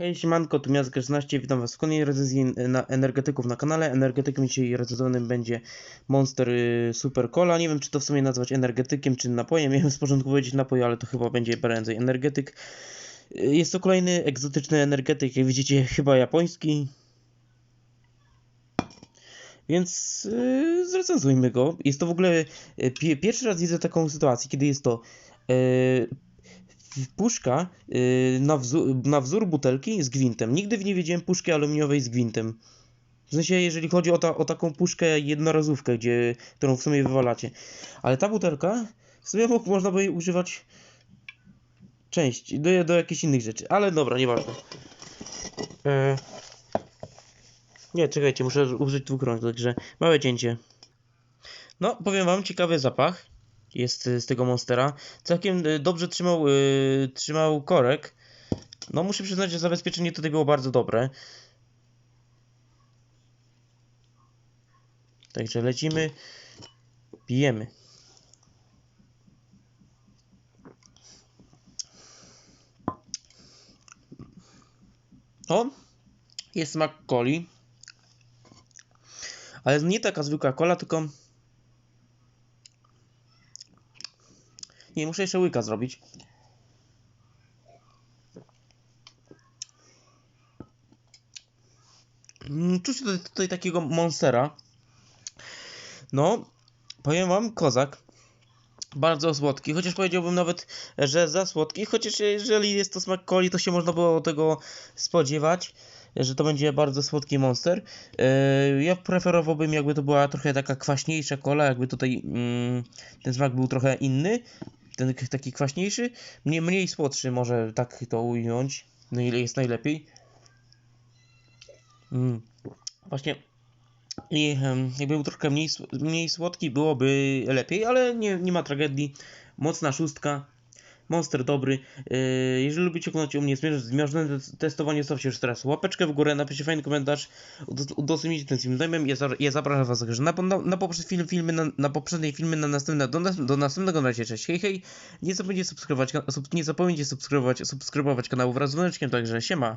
Hej, siemanko, tu Miazga 16, witam was w kolejnej recenzji na energetyków na kanale. Energetykiem dzisiaj recenzowanym będzie Monster y, Super Cola. Nie wiem, czy to w sumie nazwać energetykiem, czy napojem. Miałem z początku powiedzieć napoj, ale to chyba będzie prędzej energetyk. Y, Jest to kolejny egzotyczny energetyk, jak widzicie, chyba japoński. Więc yy, zrecenzujmy go. Jest to w ogóle y, pi- pierwszy raz widzę taką sytuację, kiedy jest to yy, puszka yy, na, wzór, na wzór butelki z gwintem. Nigdy nie widziałem puszki aluminiowej z gwintem. W sensie, jeżeli chodzi o, ta, o taką puszkę jednorazówkę, gdzie, którą w sumie wywalacie. Ale ta butelka, w sumie można by jej używać część, do, do jakichś innych rzeczy. Ale dobra, nieważne. E... Nie, czekajcie, muszę użyć dwóch rąk, także małe cięcie. No, powiem wam, ciekawy zapach jest y, z tego Monstera. Całkiem y, dobrze trzymał, y, trzymał korek. No, muszę przyznać, że zabezpieczenie tutaj było bardzo dobre. Także lecimy, pijemy. O, jest smak coli. Ale nie taka zwykła cola, tylko Nie, muszę jeszcze łyka zrobić. Mm, Czuć tutaj, tutaj takiego monstera. No, powiem wam, kozak. Bardzo słodki, chociaż powiedziałbym nawet, że za słodki. Chociaż jeżeli jest to smak coli, to się można było tego spodziewać, że to będzie bardzo słodki monster. Yy, ja preferowałbym, jakby to była trochę taka kwaśniejsza kola, jakby tutaj mm, ten smak był trochę inny ten taki kwaśniejszy, mniej, mniej słodszy, może tak to ująć, no ile jest najlepiej. Mm. Właśnie i jakby był troszkę mniej, mniej słodki, byłoby lepiej, ale nie, nie ma tragedii. Mocna szóstka. Monster dobry. Yy, jeżeli lubicie oglądać u mnie te- testowanie, zostawcie już teraz łapeczkę w górę, napiszcie fajny komentarz, udo- udostępnijcie ten film znajomym. Ja, ja zapraszam was także na, na, na poprzednie film, filmy, na, na poprzednie filmy, na następne, do, do następnego na razie, cześć, hej, hej. Nie zapomnijcie subskrybować, sub, nie zapomnijcie subskrybować, subskrybować kanału wraz z dzwoneczkiem, także siema.